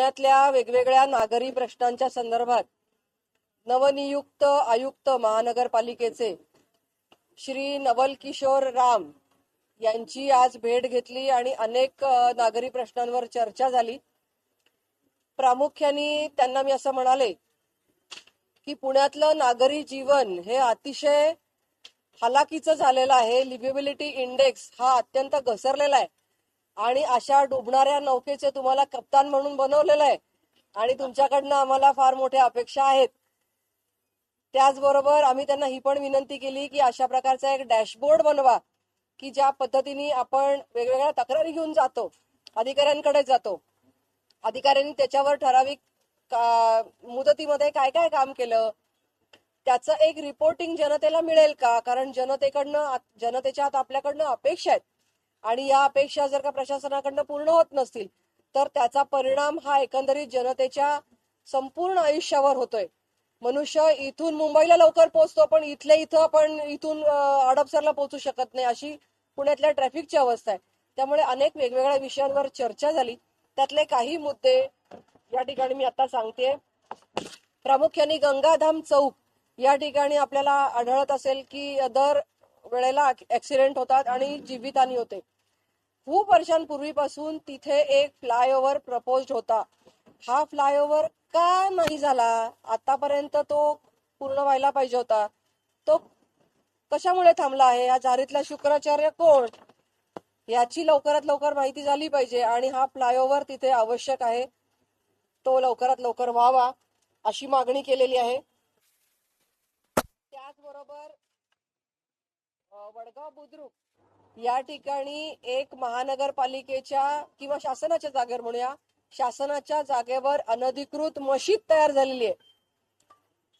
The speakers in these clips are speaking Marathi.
पुण्यातल्या वेगवेगळ्या नागरी प्रश्नांच्या संदर्भात नवनियुक्त आयुक्त महानगरपालिकेचे श्री नवल किशोर राम यांची आज भेट घेतली आणि अनेक नागरी प्रश्नांवर चर्चा झाली. प्रामुख्याने त्यांना मी असं म्हणाले की पुण्यातलं नागरी जीवन हे अतिशय हालाकीचं झालेलं आहे. लिव्हिबिलिटी इंडेक्स हा अत्यंत घसरलेला आहे. आणि अशा डुबणाऱ्या नौकेचे तुम्हाला कप्तान म्हणून बनवलेलं आहे. आणि तुमच्याकडनं आम्हाला फार मोठ्या अपेक्षा आहेत. त्याचबरोबर आम्ही त्यांना ही पण विनंती केली की अशा प्रकारचा एक डॅशबोर्ड बनवा की ज्या पद्धतीने आपण वेगवेगळ्या तक्रारी घेऊन जातो अधिकाऱ्यांकडे जातो. अधिकाऱ्यांनी त्याच्यावर ठराविक का- मुदतीमध्ये काय काय काम केलं त्याचं एक रिपोर्टिंग जनतेला मिळेल का? कारण जनतेकडनं आत- जनतेच्या हात आपल्याकडनं अपेक्षा आहेत. आणि या अपेक्षा जर का प्रशासनाकडनं पूर्ण होत नसतील तर त्याचा परिणाम हा एकंदरीत जनतेच्या संपूर्ण आयुष्यावर होतोय. मनुष्य इथून मुंबईला लवकर पोहोचतो पण इथल्या इथं आपण इथून अडपसरला हडपसरला पोहोचू शकत नाही अशी पुण्यातल्या ट्रॅफिकची अवस्था आहे. त्यामुळे अनेक वेगवेगळ्या विषयांवर चर्चा झाली. त्यातले काही मुद्दे या ठिकाणी मी आता सांगते. प्रामुख्याने गंगाधाम चौक या ठिकाणी आपल्याला आढळत असेल की दर वेळेला ऍक्सिडेंट होतात आणि जीवितहानी होते. खूप वर्षांपूर्वीपासून तिथे एक फ्लायओव्हर प्रपोज होता. हा फ्लायओव्हर का नाही झाला? आतापर्यंत तो पूर्ण व्हायला पाहिजे होता. तो कशामुळे थांबला आहे? या झारीतला शुक्राचार्य कोण? याची लवकरात लवकर माहिती झाली पाहिजे आणि हा फ्लायओव्हर तिथे आवश्यक आहे. तो लवकरात लवकर व्हावा अशी मागणी केलेली आहे. त्याचबरोबर वडगाव बुद्रुक. या ठिकाणी एक महानगरपालिकेच्या किंवा शासनाच्या जागेवर म्हणूया शासनाच्या जागेवर अनधिकृत मशीद तयार झालेली आहे.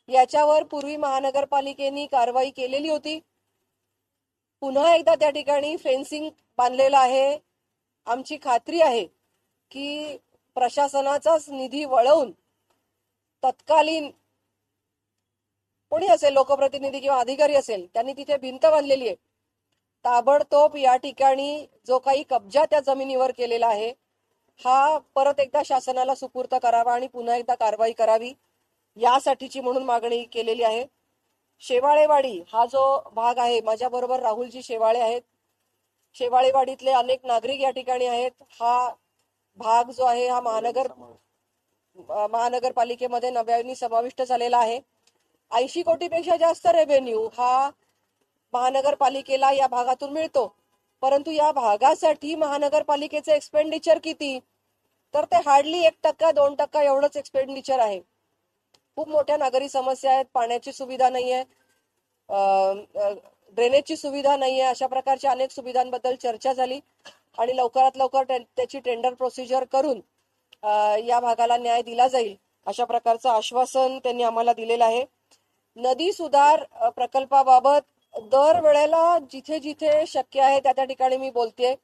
याच्यावर पूर्वी महानगरपालिकेने कारवाई केलेली होती. पुन्हा एकदा त्या ठिकाणी फेन्सिंग बांधलेलं आहे. आमची खात्री आहे की प्रशासनाचाच निधी वळवून तत्कालीन कोणी असेल लोकप्रतिनिधी किंवा अधिकारी असेल त्यांनी तिथे भिंत बांधलेली आहे. ताबडतोब या ठिकाणी जो काही कब्जा त्या जमिनीवर केलेला आहे हा परत एकदा शासनाला सुपूर्त करावा आणि पुन्हा एकदा कारवाई करावी यासाठीची म्हणून मागणी केलेली आहे. शेवाळेवाडी हा जो भाग आहे माझ्या बरोबर राहुलजी शेवाळे आहेत. शेवाळेवाडीतले अनेक नागरिक या ठिकाणी आहेत. हा भाग जो आहे हा महानगर महानगरपालिकेमध्ये नव्याने समाविष्ट झालेला आहे. ऐंशी कोटीपेक्षा जास्त रेव्हेन्यू हा महानगरपालिकेला या भागातून मिळतो. परंतु या भागासाठी महानगरपालिकेचे एक्सपेंडिचर किती? तर ते हार्डली एक टक्का दोन टक्का एवढंच एक्सपेंडिचर आहे. खूप मोठ्या नागरी समस्या आहेत पाण्याची सुविधा नाहीये ड्रेनेजची सुविधा नाहीये अशा प्रकारच्या अनेक सुविधांबद्दल चर्चा झाली आणि लवकरात लवकर त्या- त्याची टेंडर प्रोसिजर करून या भागाला न्याय दिला जाईल अशा प्रकारचं आश्वासन त्यांनी आम्हाला दिलेलं आहे. नदी सुधार प्रकल्पाबाबत दर वेळेला जिथे जिथे शक्य आहे त्या त्या ठिकाणी मी बोलते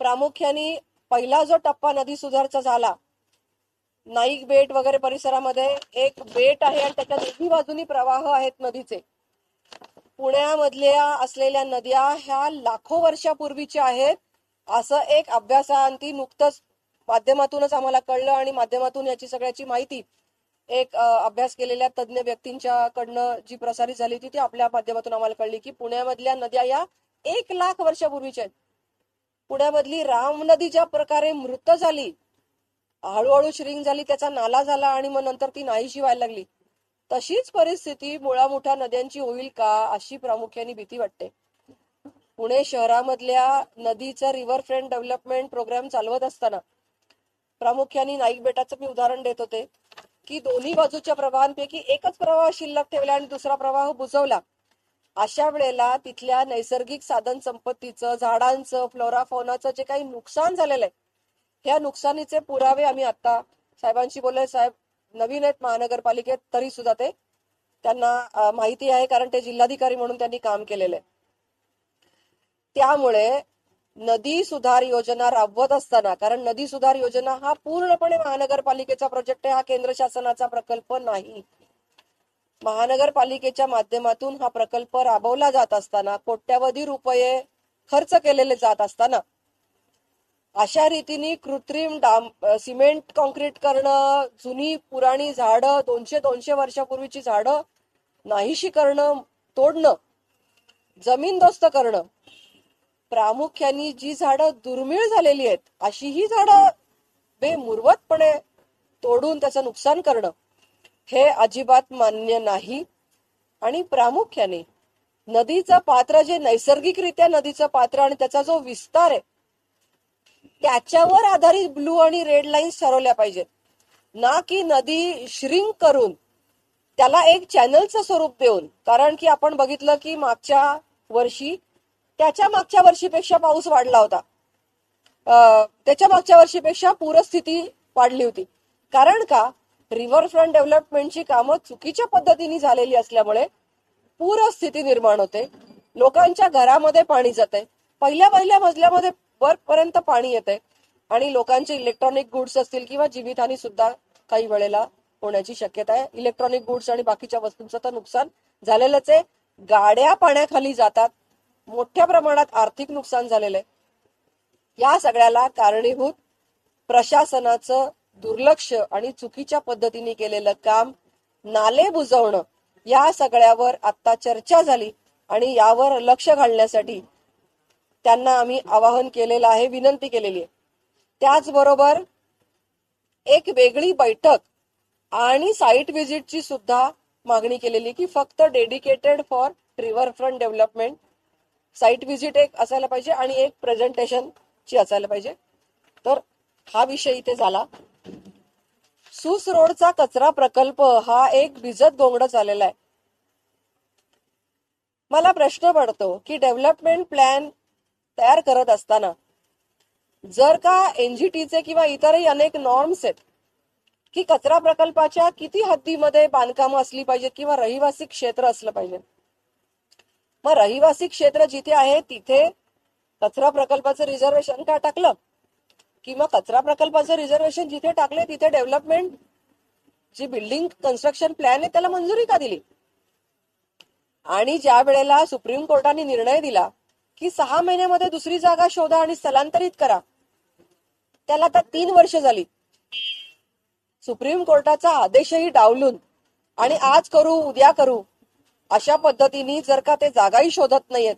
प्रामुख्याने पहिला जो टप्पा नदी सुधारचा झाला नाईक बेट वगैरे परिसरामध्ये एक बेट आहे आणि त्याच्या दोन्ही बाजूनी प्रवाह आहेत नदीचे. पुण्यामधल्या असलेल्या नद्या ह्या लाखो वर्षापूर्वीच्या आहेत. असं एक अभ्यासाअंती नुकतंच माध्यमातूनच आम्हाला कळलं आणि माध्यमातून याची सगळ्याची माहिती एक अभ्यास केलेल्या तज्ज्ञ व्यक्तींच्याकडनं जी प्रसारित झाली होती ती आपल्या माध्यमातून आम्हाला कळली की पुण्यामधल्या नद्या या एक लाख वर्षापूर्वीच्या आहेत. पुण्यामधली राम नदी ज्या प्रकारे मृत झाली हळूहळू श्रिंग झाली त्याचा नाला झाला आणि मग नंतर ती नाहीशी व्हायला लागली. तशीच परिस्थिती मुळा मोठ्या नद्यांची होईल का अशी प्रामुख्याने भीती वाटते. पुणे शहरामधल्या नदीचं रिव्हर फ्रंट डेव्हलपमेंट प्रोग्राम चालवत असताना प्रामुख्याने नाईक बेटाचं मी उदाहरण देत होते. की दोन्ही बाजूच्या प्रवाहांपैकी एकच प्रवाह शिल्लक ठेवला आणि दुसरा प्रवाह बुजवला. अशा वेळेला तिथल्या नैसर्गिक साधन संपत्तीचं झाडांचं फ्लोरा फौनाचं जे काही नुकसान झालेलं आहे ह्या नुकसानीचे पुरावे आम्ही आता साहेबांशी बोलले साहेब नवीन आहेत महानगरपालिकेत तरी सुद्धा ते त्यांना माहिती आहे कारण ते जिल्हाधिकारी म्हणून त्यांनी काम केलेलं आहे. त्यामुळे नदी सुधार योजना राबवत असताना कारण नदी सुधार योजना हा पूर्णपणे महानगरपालिकेचा प्रोजेक्ट आहे हा केंद्र शासनाचा प्रकल्प नाही. महानगरपालिकेच्या माध्यमातून हा प्रकल्प राबवला जात असताना कोट्यावधी रुपये खर्च केलेले जात असताना अशा रीतीने कृत्रिम डाम सिमेंट कॉन्क्रीट करणं जुनी पुराणी झाडं दोनशे दोनशे वर्षापूर्वीची झाडं नाहीशी करणं तोडणं जमीनदोस्त करणं प्रामुख्याने जी झाडं दुर्मिळ झालेली आहेत अशी ही झाडं बेमुरवतपणे तोडून त्याचं नुकसान करणं हे अजिबात मान्य नाही. आणि प्रामुख्याने नदीचं पात्र जे नैसर्गिकरित्या नदीचं पात्र आणि त्याचा जो विस्तार आहे त्याच्यावर आधारित ब्लू आणि रेड लाईन्स ठरवल्या पाहिजेत. ना की नदी श्रिंक करून त्याला एक चॅनलचं स्वरूप देऊन कारण की आपण बघितलं की मागच्या वर्षी त्याच्या मागच्या वर्षीपेक्षा पाऊस वाढला होता. त्याच्या मागच्या वर्षीपेक्षा पूरस्थिती वाढली होती. कारण का? रिव्हर फ्रंट डेव्हलपमेंटची कामं चुकीच्या पद्धतीने झालेली असल्यामुळे पूरस्थिती निर्माण होते. लोकांच्या घरामध्ये पाणी जाते. पहिल्या पहिल्या मजल्यामध्ये वरपर्यंत पाणी येते. आणि लोकांचे इलेक्ट्रॉनिक गुड्स असतील किंवा जीवितहानी सुद्धा काही वेळेला होण्याची शक्यता आहे. इलेक्ट्रॉनिक गुड्स आणि बाकीच्या वस्तूंचं तर नुकसान झालेलंच आहे. गाड्या पाण्याखाली जातात. मोठ्या प्रमाणात आर्थिक नुकसान झालेलं आहे. या सगळ्याला कारणीभूत प्रशासनाचं दुर्लक्ष आणि चुकीच्या पद्धतीने केलेलं काम नाले बुजवणं या सगळ्यावर आता चर्चा झाली आणि यावर लक्ष घालण्यासाठी त्यांना आम्ही आवाहन केलेलं आहे विनंती केलेली आहे. त्याचबरोबर एक वेगळी बैठक आणि साईट व्हिजिटची सुद्धा मागणी केलेली की फक्त dedicated for riverfront development site visit एक असायला पाहिजे आणि एक प्रेझेंटेशन ची असायला पाहिजे. तर हा विषय इथे झाला. सुस रोडचा कचरा प्रकल्प हा एक भिजत गोंगड चाललेला आहे. मला प्रश्न पडतो की डेव्हलपमेंट प्लॅन तयार करत असताना जर का एनजीटीचे किंवा इतरही अनेक नॉर्म्स आहेत की कचरा प्रकल्पाच्या किती हद्दीमध्ये बांधकामं असली पाहिजेत किंवा रहिवासी क्षेत्र असलं पाहिजे मग रहिवासी क्षेत्र जिथे आहे तिथे कचरा प्रकल्पाचं रिझर्वेशन का टाकलं? किंवा कचरा प्रकल्पाचं रिझर्वेशन जिथे टाकले तिथे डेव्हलपमेंट जी बिल्डिंग कन्स्ट्रक्शन प्लॅन आहे त्याला मंजुरी का दिली? आणि ज्या वेळेला सुप्रीम कोर्टाने निर्णय दिला की सहा महिन्यामध्ये दुसरी जागा शोधा आणि स्थलांतरित करा त्याला आता तीन वर्ष झाली. सुप्रीम कोर्टाचा आदेशही डावलून आणि आज करू उद्या करू अशा पद्धतीने जर का ते जागाही शोधत नाहीयेत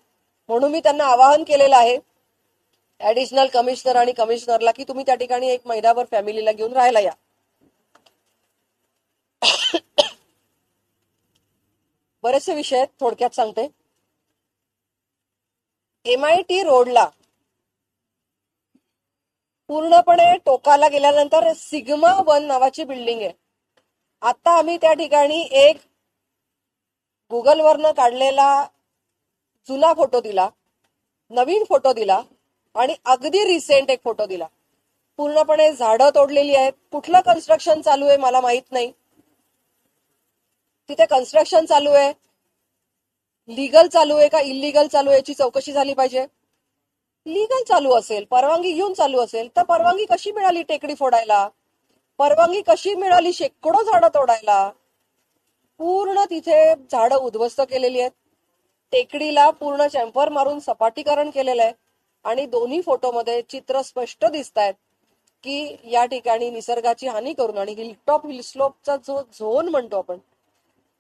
म्हणून मी त्यांना आवाहन केलेलं आहे ऍडिशनल कमिशनर आणि कमिशनरला की तुम्ही त्या ठिकाणी एक महिनाभर फॅमिलीला घेऊन राहायला या. बरेचसे विषय आहेत थोडक्यात सांगते. एम आय टी रोडला पूर्णपणे टोकाला गेल्यानंतर सिग्मा वन नावाची बिल्डिंग आहे. आता आम्ही त्या ठिकाणी एक गुगलवरनं काढलेला जुना फोटो दिला नवीन फोटो दिला आणि अगदी रिसेंट एक फोटो दिला. पूर्णपणे झाडं तोडलेली आहेत. कुठलं कन्स्ट्रक्शन चालू आहे मला माहीत नाही. तिथे कन्स्ट्रक्शन चालू आहे. लिगल चालू आहे का इलिगल चालू आहे याची चौकशी झाली पाहिजे. लिगल चालू असेल परवानगी घेऊन चालू असेल तर परवानगी कशी मिळाली टेकडी फोडायला? परवानगी कशी मिळाली शेकडो झाडं तोडायला? पूर्ण तिथे झाडं उद्ध्वस्त केलेली आहेत. टेकडीला पूर्ण चॅम्पर मारून सपाटीकरण केलेलं आहे. आणि दोन्ही फोटोमध्ये चित्र स्पष्ट दिसत आहेत की या ठिकाणी निसर्गाची हानी करून आणि हिलटॉप हिलस्लोपचा जो झोन म्हणतो आपण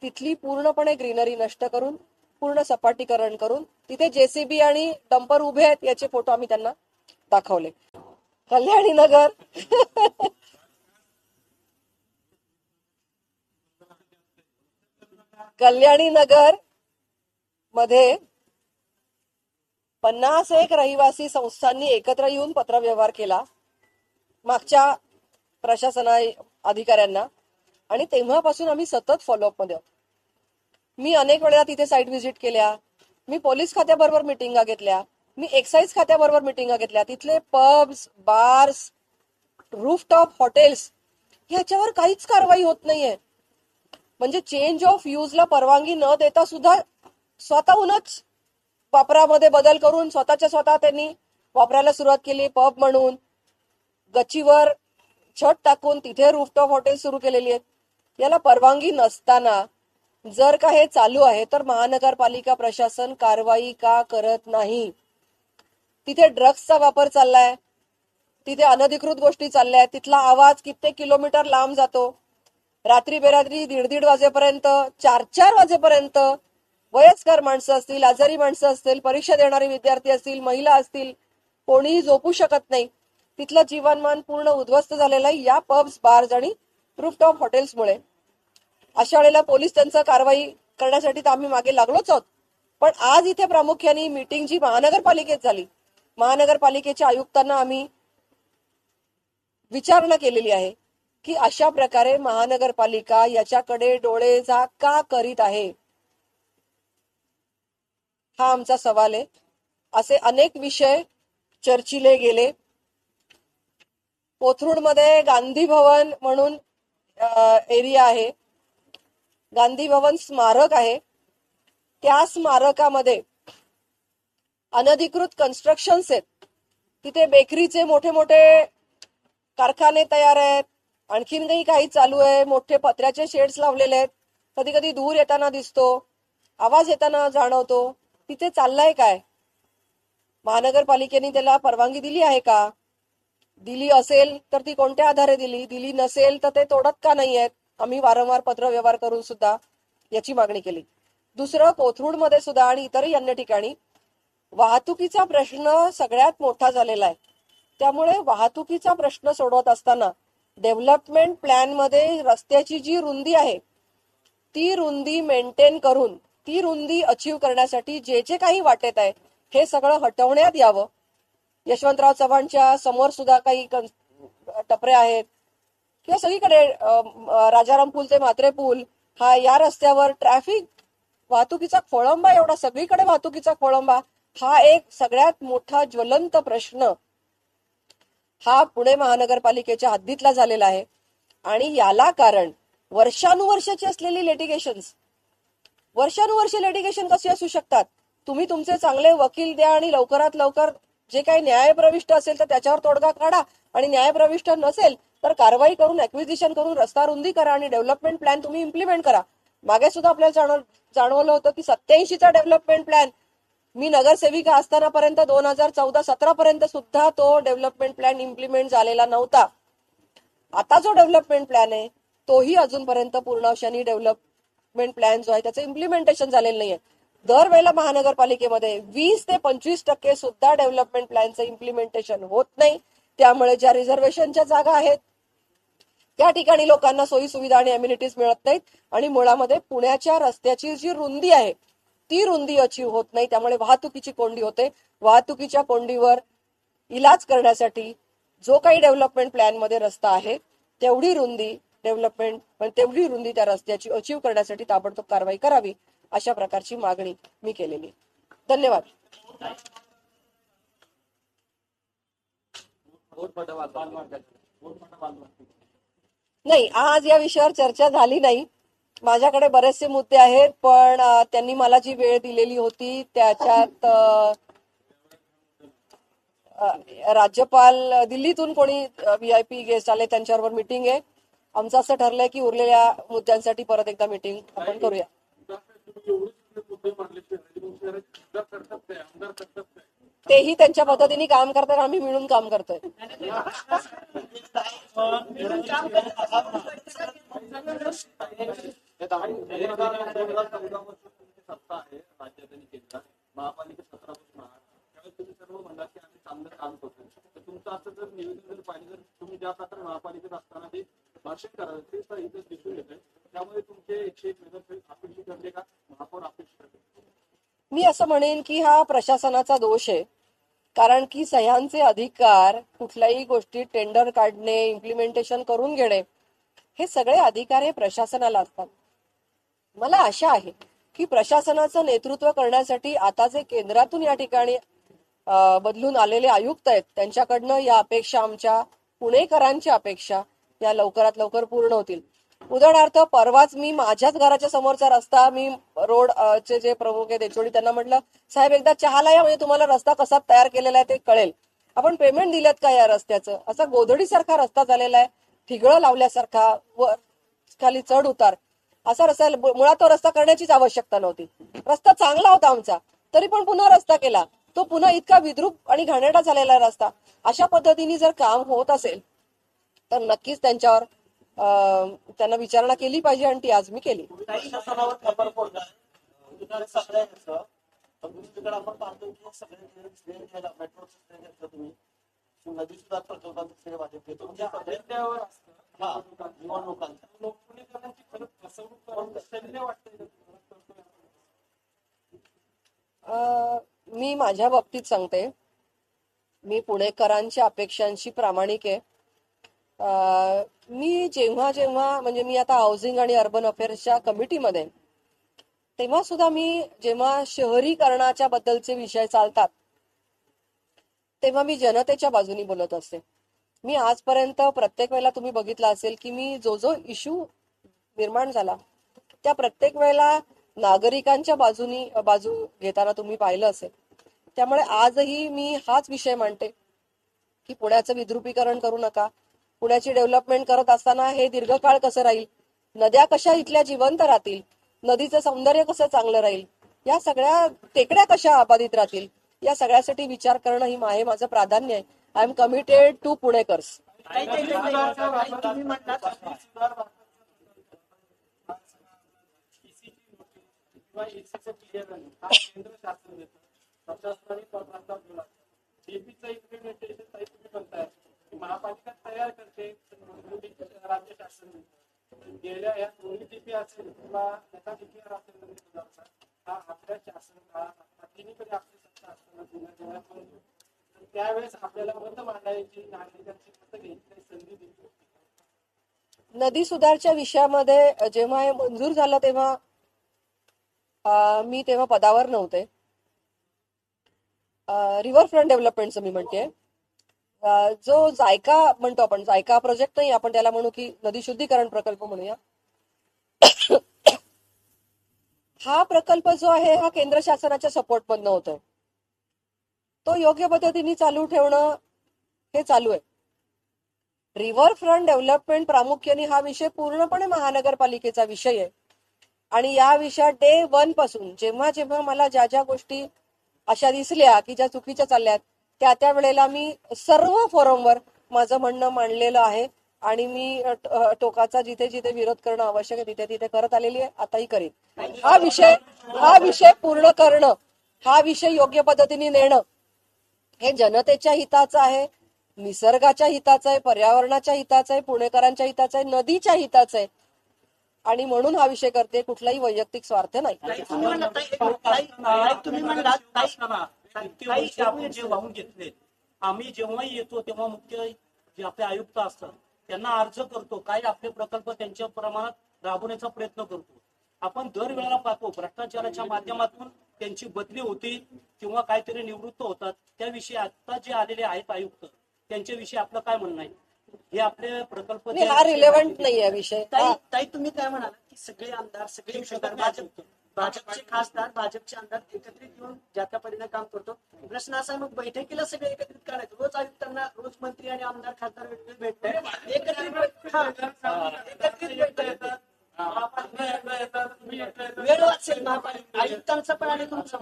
तिथली पूर्णपणे ग्रीनरी नष्ट करून पूर्ण सपाटीकरण करून तिथे जेसीबी आणि डंपर उभे आहेत याचे फोटो आम्ही त्यांना दाखवले. कल्याणी नगर कल्याणी नगरमध्ये पन्नास एक रहिवासी संस्थांनी एकत्र येऊन पत्रव्यवहार केला. मागच्या प्रशासना अधिकाऱ्यांना. आणि तेव्हापासून आम्ही सतत फॉलोअपमध्ये आहोत. मी अनेक वेळा तिथे साईट व्हिजिट केल्या. मी पोलीस खात्याबरोबर मिटिंगा घेतल्या. मी एक्साईज खात्याबरोबर मिटिंगा घेतल्या. तिथले पब्स बार्स रूफटॉप हॉटेल्स ह्याच्यावर काहीच कारवाई होत नाहीये. म्हणजे चेंज ऑफ यूजला परवानगी न देता सुद्धा स्वतःहूनच वापरामध्ये बदल करून स्वतःच्या स्वतः त्यांनी वापरायला सुरुवात केली. पब म्हणून गच्चीवर छत टाकून तिथे रूफटॉप हॉटेल सुरू केलेली आहेत. याला परवानगी नसताना जर का हे चालू आहे तर महानगरपालिका प्रशासन कारवाई का करत नाही? तिथे ड्रग्सचा वापर चाललाय. तिथे अनधिकृत गोष्टी चालल्या आहेत. तिथला आवाज कित्येक किलोमीटर लांब जातो. रात्री बेरात्री दीड दीड वाजेपर्यंत चार चार वाजेपर्यंत वयस्कर माणसं असतील आजारी माणसं असतील परीक्षा देणारे विद्यार्थी असतील महिला असतील कोणीही झोपू शकत नाही. तिथलं जीवनमान पूर्ण उद्ध्वस्त झालेलं आहे. या पब्स बार्स आणि रूफटॉप हॉटेल्समुळे अशा वेळेला पोलीस त्यांचं कारवाई करण्यासाठी तर आम्ही मागे लागलोच आहोत. पण आज इथे प्रामुख्याने मीटिंग जी महानगरपालिकेत झाली. महानगरपालिकेच्या आयुक्तांना आम्ही विचारणा केलेली आहे. की अशा प्रकारे महानगरपालिका याच्याकडे डोळे जा का करीत आहे? हा आमचा सवाल आहे. असे अनेक विषय चर्चिले गेले. कोथरूडमध्ये गांधी भवन म्हणून एरिया आहे. गांधी भवन स्मारक आहे. त्या स्मारकामध्ये अनधिकृत कन्स्ट्रक्शन्स आहेत. तिथे बेकरीचे मोठे मोठे कारखाने तयार आहेत. आणखीन काही काही चालू आहे. मोठे पत्र्याचे शेड्स लावलेले आहेत. कधी कधी धूर येताना दिसतो. आवाज येताना जाणवतो. तिथे चाललाय काय? महानगरपालिकेने त्याला परवानगी दिली आहे का? दिली असेल तर ती कोणत्या आधारे दिली? दिली नसेल तर ते तोडत का नाही आहेत? आम्ही वारंवार पत्र व्यवहार करून सुद्धा याची मागणी केली. दुसरं कोथरूडमध्ये सुद्धा आणि इतरही अन्य ठिकाणी वाहतुकीचा प्रश्न सगळ्यात मोठा झालेला आहे. त्यामुळे वाहतुकीचा प्रश्न सोडवत असताना डेव्हलपमेंट प्लॅनमध्ये रस्त्याची जी रुंदी आहे ती रुंदी मेंटेन करून ती रुंदी अचीव करण्यासाठी जे जे काही वाटेत आहे हे सगळं हटवण्यात यावं. यशवंतराव चव्हाणच्या समोर सुद्धा काही टपरे आहेत. किंवा सगळीकडे राजाराम पूल ते म्हात्रे पूल हा या रस्त्यावर ट्रॅफिक वाहतुकीचा खोळंबा एवढा सगळीकडे वाहतुकीचा खोळंबा हा एक सगळ्यात मोठा ज्वलंत प्रश्न हा पुणे महानगरपालिकेच्या हद्दीतला झालेला आहे. आणि याला कारण वर्षानुवर्षाची असलेली लेटिगेशन वर्षानुवर्षे लेटिगेशन कशी असू शकतात? तुम्ही तुमचे चांगले वकील द्या आणि लवकरात लवकर जे काही न्यायप्रविष्ट असेल तर त्याच्यावर तोडगा काढा. आणि न्यायप्रविष्ट नसेल तर कारवाई करून ऍक्विजिशन करून रस्ता रुंदी करा आणि डेव्हलपमेंट प्लॅन तुम्ही इम्प्लिमेंट करा. मागे सुद्धा आपल्याला जाणव जाणवलं होतं की सत्याऐंशीचा डेव्हलपमेंट प्लॅन मी नगरसेविका असतानापर्यंत दोन हजार चौदा सतरा पर्यंत सुद्धा तो डेव्हलपमेंट प्लॅन इम्प्लिमेंट झालेला नव्हता. आता जो डेव्हलपमेंट प्लॅन आहे तोही अजूनपर्यंत पूर्णावशानी डेव्हलपमेंट प्लॅन जो आहे त्याचं इम्प्लिमेंटेशन झालेलं नाहीये. दरवेळेला महानगरपालिकेमध्ये वीस ते पंचवीस टक्के सुद्धा डेव्हलपमेंट प्लॅनचं इम्प्लिमेंटेशन होत नाही. त्यामुळे ज्या रिझर्वेशनच्या जागा आहेत त्या ठिकाणी लोकांना सोयी सुविधा आणि अम्युनिटीज मिळत नाहीत. आणि मुळामध्ये पुण्याच्या रस्त्याची जी रुंदी आहे ती रुंदी अचीव होत नाही त्यामुळे वाहतुकीची कोंडी होते. वाहतुकीच्या कोंडीवर इलाज करण्यासाठी जो काही डेव्हलपमेंट प्लॅनमध्ये रस्ता आहे तेवढी रुंदी डेव्हलपमेंट पण तेवढी रुंदी त्या रस्त्याची अचीव करण्यासाठी ताबडतोब कारवाई करावी अशा प्रकारची मागणी मी केलेली. धन्यवाद. नाही आज या विषयावर चर्चा झाली नाही. माझ्याकडे बरेचसे मुद्दे आहेत पण त्यांनी मला जी वेळ दिलेली होती त्याच्यात राज्यपाल दिल्लीतून कोणी व्ही आय पी गेस्ट आले त्यांच्याबरोबर मिटिंग आहे. आमचं असं ठरलंय की उरलेल्या मुद्द्यांसाठी परत एकदा मिटिंग आपण करूया. तेही त्यांच्या पद्धतीने काम करतात आम्ही मिळून काम करतोय. सत्ता आहे राज्यात आणि केंद्रात महापालिका सतरापासून आहात त्यावेळेस तुम्ही सर्व म्हणलात की आम्ही चांगलं काम करतोय तर तुमचं असं जर निवेदन जर पाहिजे जर तुम्ही ज्या प्रकारे महापालिकेत असताना ते भाषण कराल ते तर इथं दिसून येतंय. त्यामुळे तुमचे एकशे एक मेहनत अपेक्षित ठरले का? महापौर अपेक्षित ठरले मी असं म्हणेन की हा प्रशासनाचा दोष आहे. कारण की सह्यांचे अधिकार कुठल्याही गोष्टी टेंडर काढणे इम्प्लिमेंटेशन करून घेणे हे सगळे अधिकार हे प्रशासनाला असतात. मला आशा आहे की प्रशासनाचं नेतृत्व करण्यासाठी आता जे केंद्रातून या ठिकाणी बदलून आलेले आयुक्त आहेत त्यांच्याकडनं या अपेक्षा आमच्या पुणेकरांच्या अपेक्षा या लवकरात लवकर पूर्ण होतील. उदाहरणार्थ परवाच मी माझ्याच घराच्या समोरचा रस्ता मी रोड चे जे प्रमुख आहेत देचोडी त्यांना म्हटलं साहेब एकदा चहाला या म्हणजे तुम्हाला रस्ता कसा तयार केलेला आहे ते कळेल. आपण पेमेंट दिल्यात का या रस्त्याचं? असा गोधडीसारखा रस्ता झालेला आहे ठिगळं लावल्यासारखा व खाली चढ उतार. असा रस्ता मुळात तो रस्ता करण्याचीच आवश्यकता नव्हती. रस्ता चांगला होता आमचा तरी पण पुन्हा रस्ता केला. तो पुन्हा इतका विद्रूप आणि घाणेरडा झालेला रस्ता. अशा पद्धतीने जर काम होत असेल तर नक्कीच त्यांच्यावर अं, त्यांना विचारणा केली पाहिजे आणि ती आज मी केली. सगळ्या आपण नदी सुद्धा प्रकल्पाचं श्रेय भाजप घेतो म्हणजे सगळे असतं हा निवडणुकांचं लोकपुणेकरांची खरंच फसवणूक करून शल्य वाटतंय मी माझ्या बाबतीत सांगते. मी पुणेकरांच्या अपेक्षांशी प्रामाणिक आहे. मी जेव्हा जेव्हा म्हणजे मी आता हाऊसिंग आणि अर्बन अफेअर्सच्या कमिटीमध्ये तेव्हा सुद्धा मी जेव्हा शहरीकरणाच्या बद्दलचे विषय चालतात तेव्हा मी जनतेच्या बाजूनी बोलत असते. मी आजपर्यंत प्रत्येक वेळेला तुम्ही बघितलं असेल की मी जो जो इश्यू निर्माण झाला त्या प्रत्येक वेळेला नागरिकांच्या बाजूनी बाजू घेताना तुम्ही पाहिलं असेल. त्यामुळे आजही मी हाच विषय मांडते की पुण्याचं विद्रुपीकरण करू नका. पुण्याची डेव्हलपमेंट करत असताना हे दीर्घकाळ कसं राहील? नद्या कशा इथल्या जिवंत राहतील? नदीचं सौंदर्य कसं चांगलं राहील? या सगळ्या टेकड्या कशा आबादित राहतील? या सगळ्यासाठी विचार करणं ही आहे माझं प्राधान्य आहे आय एम कमिटेड टू पुणेकर्स हा महापालिका तयार करते राज्य शासन. गेल्या या दोन्ही डीपी असेल किंवा त्याचा डीपीआर असेल नवीन मुलाचा, हा आपल्या शासन तिन्हीकडे आपली त्यावेळेस आपल्याला मत मांडायची नागरिकांची घ्यायची संधी दिली होती. नदी सुधारच्या विषयामध्ये जेव्हा हे मंजूर झालं तेव्हा मी तेव्हा पदावर नव्हते. रिव्हर फ्रंट डेव्हलपमेंटचं मी म्हणते. जो जायका म्हणतो आपण जायका प्रोजेक्ट नाही आपण त्याला म्हणू की नदी शुद्धीकरण प्रकल्प म्हणूया. हा प्रकल्प जो आहे हा केंद्र शासनाच्या सपोर्ट मधनं होतोय. तो योग्य पद्धतीने चालू ठेवणं हे चालू आहे. रिव्हरफ्रंट डेव्हलपमेंट प्रामुख्याने हा विषय पूर्णपणे महानगरपालिकेचा विषय आहे. आणि या विषयात डे वनपासून जेव्हा जेव्हा मला ज्या ज्या गोष्टी अशा दिसल्या की ज्या चुकीच्या चालल्यात त्या त्या वेळेला मी सर्व फोरमवर माझं म्हणणं मांडलेलं आहे. आणि मी टोकाचा जिथे जिथे विरोध करणं आवश्यक आहे तिथे तिथे करत आलेली आहे आताही करीन. हा विषय हा विषय पूर्ण करणं हा विषय योग्य पद्धतीने नेणं हे जनतेच्या हिताचं आहे निसर्गाच्या हिताचं आहे पर्यावरणाच्या हिताचं आहे पुणेकरांच्या हिताचं आहे नदीच्या हिताचं आहे. आणि म्हणून हा विषय करते कुठलाही वैयक्तिक स्वार्थ नाही. जे वाहून घेतले आम्ही जेव्हाही येतो तेव्हा मुख्य जे आपले आयुक्त असतात त्यांना अर्ज करतो काय आपले प्रकल्प त्यांच्या प्रमाणात राबवण्याचा प्रयत्न करतो. आपण दरवेळेला पाहतो भ्रष्टाचाराच्या माध्यमातून त्यांची बदली होती किंवा काहीतरी निवृत्त होतात. त्याविषयी आता जे आलेले आहेत आयुक्त त्यांच्याविषयी आपलं काय म्हणणं आहे? हे आपले प्रकल्प नाही, हा रिलेव्हंट नाही आहे विषय. ताई. ताई तुम्ही काय म्हणाला की सगळे आमदार सगळे भाजप भाजपचे खासदार भाजपचे आमदार एकत्रित येऊन ज्या त्या परीने काम करतो? प्रश्न असा आहे, मग बैठकीला सगळे एकत्रित करायचं रोज आयुक्तांना रोज मंत्री आणि आमदार खासदार वेगवेगळे भेटतो एकत्रित. एकत्रित वेळ वाचेल महापालिका. आयुक्तांचा पण आणि तुमचा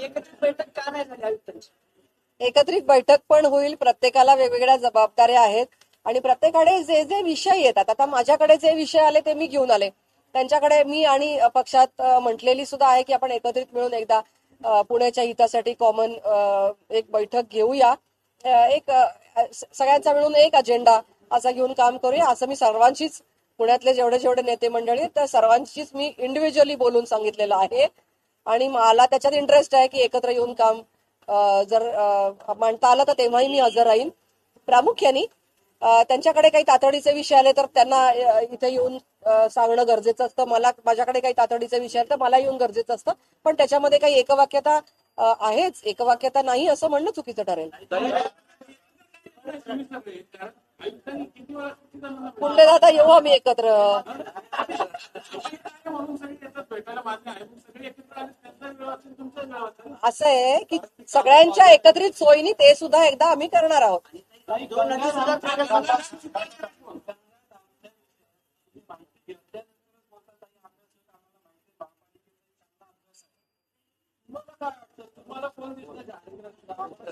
एकत्रित बैठक का नाही झाली आयुक्तांची? एकत्रित बैठक पण होईल. प्रत्येकाला वेगवेगळ्या जबाबदाऱ्या आहेत. आणि प्रत्येकाकडे जे जे विषय येतात आता माझ्याकडे जे विषय आले ते मी घेऊन आले. त्यांच्याकडे मी आणि पक्षात म्हटलेली सुद्धा आहे की आपण एकत्रित मिळून एकदा पुण्याच्या हितासाठी कॉमन एक बैठक घेऊया. एक सगळ्यांचा मिळून एक अजेंडा असा घेऊन काम करूया. असं मी सर्वांशीच पुण्यातले जेवढे जेवढे नेते मंडळी तर त्या सर्वांशीच मी इंडिव्हिज्युअली बोलून सांगितलेलं आहे. आणि मला त्याच्यात इंटरेस्ट आहे की एकत्र येऊन काम जर मांडता आलं तर तेव्हाही मी हजर राहीन. प्रामुख्याने त्यांच्याकडे काही तातडीचे विषय आले तर त्यांना इथे येऊन सांगणं गरजेचं असतं. मला माझ्याकडे काही तातडीचे विषय आले तर मला येऊन गरजेचं असतं. पण त्याच्यामध्ये काही एकवाक्यता आहेच. एकवाक्यता नाही असं म्हणणं चुकीचं ठरेल. पुंडे दादा येऊ आम्ही एकत्र. असं आहे की सगळ्यांच्या एकत्रित सोयीनी ते सुद्धा एकदा आम्ही करणार आहोत दोन नदी सुद्धा प्रकल्प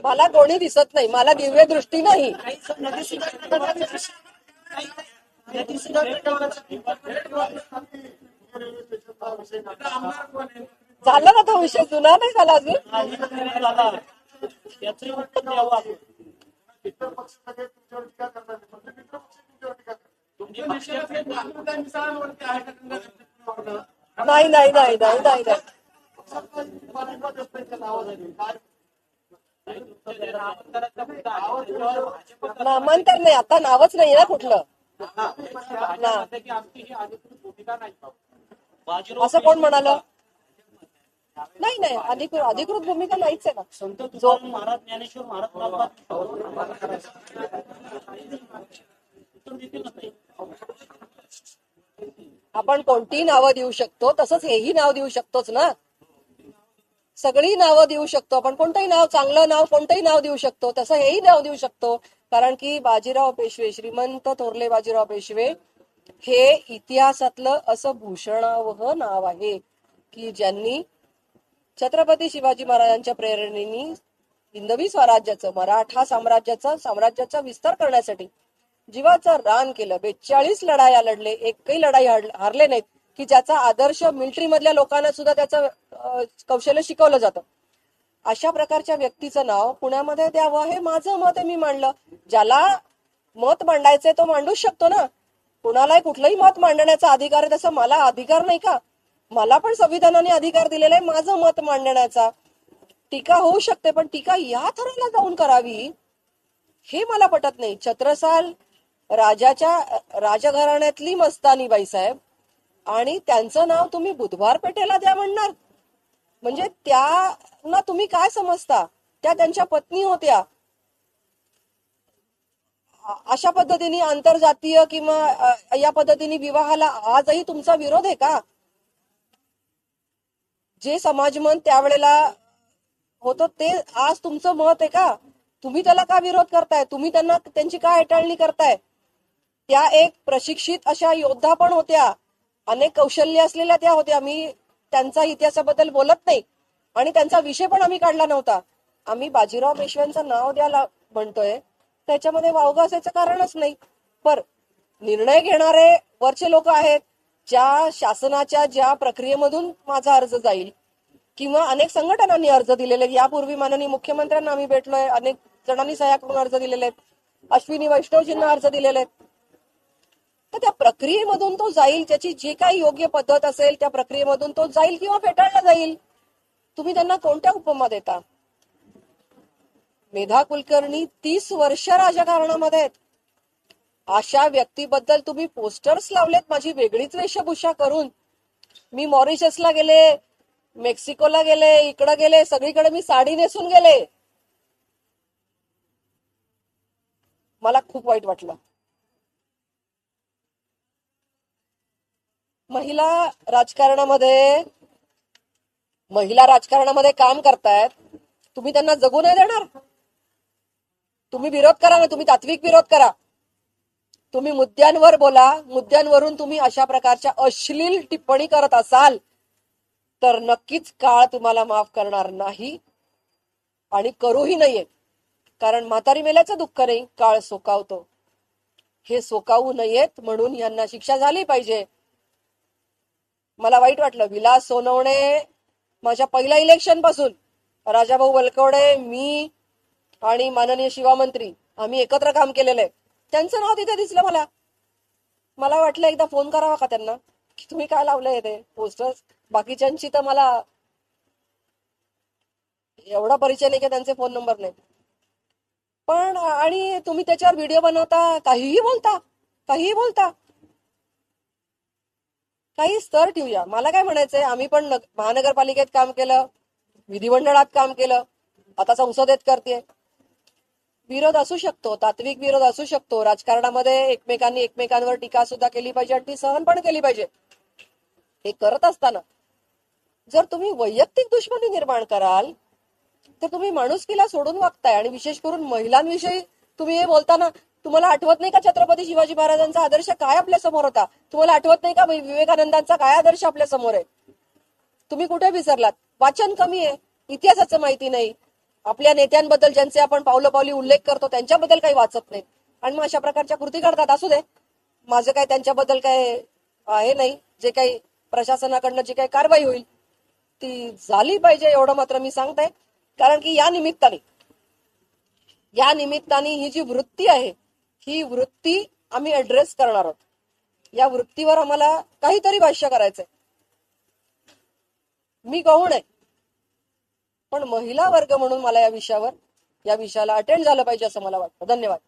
मला कोणी दिसत नाही मला दिव्य दृष्टी नाही. झाला ना तो विषय? जुना नाही झाला अजून? नाही नाही नाही नाही नाही नामांतर नाही आता नावच नाही ना कुठलं. असं कोण म्हणालं? नाही नाही अधिकृत अधिकृत भूमिका नाहीच आहे ना. संत तुकाराम महाराज ज्ञानेश्वर महाराज. आपण कोणतीही नावं देऊ शकतो तसंच हेही नाव देऊ शकतोच ना. सगळी नावं देऊ शकतो. आपण कोणतंही नाव चांगलं नाव कोणतंही नाव देऊ शकतो. तसं हेही नाव देऊ शकतो. कारण की बाजीराव पेशवे श्रीमंत थोरले बाजीराव पेशवे हे इतिहासातलं असं भूषणावह नाव आहे की ज्यांनी छत्रपती शिवाजी महाराजांच्या प्रेरणेने हिंदवी स्वराज्याचं मराठा साम्राज्याचा साम्राज्याचा विस्तार करण्यासाठी जीवाचं रान केलं. बेचाळीस लढाया लढले. एकही लढाई हारले नाहीत. की ज्याचा आदर्श मिलिटरी मधल्या लोकांना सुद्धा त्याचं कौशल्य शिकवलं जातं. अशा प्रकारच्या व्यक्तीचं नाव पुण्यामध्ये द्यावं हे माझं मत आहे मी मांडलं. ज्याला मत मांडायचंय तो मांडूच शकतो ना. कुणालाही कुठलंही मत मांडण्याचा अधिकार आहे तसं मला अधिकार नाही का? मला पण संविधानाने अधिकार दिलेला आहे माझं मत मांडण्याचा. टीका होऊ शकते पण टीका या थराला जाऊन करावी हे मला पटत नाही. छत्रसाल राजाच्या राजघराण्यातली मस्तानी बाईसाहेब आणि त्यांचं नाव तुम्ही बुधवार पेठेला द्या म्हणणार. म्हणजे त्यांना तुम्ही काय समजता? त्या त्यांच्या पत्नी होत्या. अशा पद्धतीने आंतरजातीय किंवा या पद्धतीने विवाहाला आजही तुमचा विरोध आहे का? जे समाजमन त्यावेळेला होतं ते आज तुमचं मत आहे का? तुम्ही त्याला का विरोध करताय? तुम्ही त्यांना त्यांची का हेटाळणी करताय? त्या एक प्रशिक्षित अशा योद्धा पण होत्या. अनेक कौशल्य असलेल्या त्या होत्या. मी त्यांचा इतिहासाबद्दल बोलत नाही. आणि त्यांचा विषय पण आम्ही काढला नव्हता. आम्ही बाजीराव पेशव्यांचं नाव द्यायला म्हणतोय. त्याच्यामध्ये वावगं असायचं कारणच नाही. पर निर्णय घेणारे वरचे लोक आहेत ज्या शासनाच्या ज्या प्रक्रियेमधून माझा अर्ज जाईल किंवा अनेक संघटनांनी अर्ज दिलेले आहेत. यापूर्वी माननीय मुख्यमंत्र्यांना आम्ही भेटलोय. अनेक जणांनी सह्या करून अर्ज दिलेले आहेत. अश्विनी वैष्णवजींना अर्ज दिलेले आहेत. तर त्या प्रक्रियेमधून तो जाईल त्याची जी काही योग्य पद्धत असेल त्या प्रक्रियेमधून तो जाईल किंवा फेटाळला जाईल. तुम्ही त्यांना कोणत्या उपमा देता? मेधा कुलकर्णी तीस वर्ष राजकारणामध्ये आहेत. अशा व्यक्तीबद्दल तुम्ही पोस्टर्स लावलेत माझी वेगळीच वेशभूषा करून. मी मॉरिशसला गेले मेक्सिकोला गेले इकडे गेले सगळीकडे मी साडी नेसून गेले. मला खूप वाईट वाटलं. महिला राजकारणामध्ये महिला राजकारणामध्ये काम करतायत तुम्ही त्यांना जगू नाही देणार. तुम्ही विरोध करा ना तुम्ही तात्विक विरोध करा. तुम्ही मुद्द्यांवर बोला मुद्द्यांवरून तुम्ही अशा प्रकारच्या अश्लील टिप्पणी करत असाल तर नक्कीच काळ तुम्हाला माफ करणार नाही आणि करूही नाहीये. कारण म्हातारी मेल्याचं दुःख नाही काळ सोकावतो. हे सोकावू नयेत म्हणून यांना शिक्षा झाली पाहिजे. मला वाईट वाटलं. विलास सोनवणे माझ्या पहिल्या इलेक्शनपासून. राजाभाऊ वलकवडे मी आणि माननीय शिवामंत्री आम्ही एकत्र काम केलेलं आहे. त्यांचं नाव तिथे दिसलं मला. मला वाटलं एकदा फोन करावा का त्यांना? की तुम्ही काय लावलंय ते पोस्टर्स बाकीच्यांची तर मला एवढा परिचय नाही की त्यांचे फोन नंबर नाही. पण आणि तुम्ही त्याच्यावर व्हिडिओ बनवता काहीही बोलता काहीही बोलता. काही स्तर ठेवूया. मला काय म्हणायचंय आम्ही पण महानगरपालिकेत काम केलं विधिमंडळात काम केलं आता संसदेत करते विरोध असू शकतो तात्विक विरोध असू शकतो राजकारणामध्ये एकमेकांनी एकमेकांवर टीका सुद्धा केली पाहिजे आणि ती सहन पण केली पाहिजे. हे करत असताना जर तुम्ही वैयक्तिक दुश्मनी निर्माण कराल तर तुम्ही माणुसकीला सोडून वागताय आणि विशेष करून महिलांविषयी तुम्ही हे बोलताना तुम्हाला आठवत नाही का छत्रपती शिवाजी महाराजांचा आदर्श काय आपल्यासमोर होता? तुम्हाला आठवत नाही का विवेकानंदांचा काय आदर्श आपल्यासमोर आहे? तुम्ही कुठे विसरलात? वाचन कमी आहे. इतिहासाचं माहिती नाही. आपल्या नेत्यांबद्दल ज्यांचे आपण पावलं पावली उल्लेख करतो त्यांच्याबद्दल काही वाचत नाही. आणि मग अशा प्रकारच्या कृती करतात असू दे. माझं काय त्यांच्याबद्दल काय हे नाही. जे काही प्रशासनाकडनं जी काही कारवाई होईल ती झाली पाहिजे एवढं मात्र मी सांगते. कारण की या निमित्ताने या निमित्ताने ही जी वृत्ती आहे ही वृत्ती आम्ही ऍड्रेस करणार आहोत. या वृत्तीवर आम्हाला काहीतरी भाष्य करायचंय. मी गौण आहे. पण महिला वर्ग म्हणून मला या विषयावर या विषयाला अटेंड झालं पाहिजे असं मला वाटतं. धन्यवाद.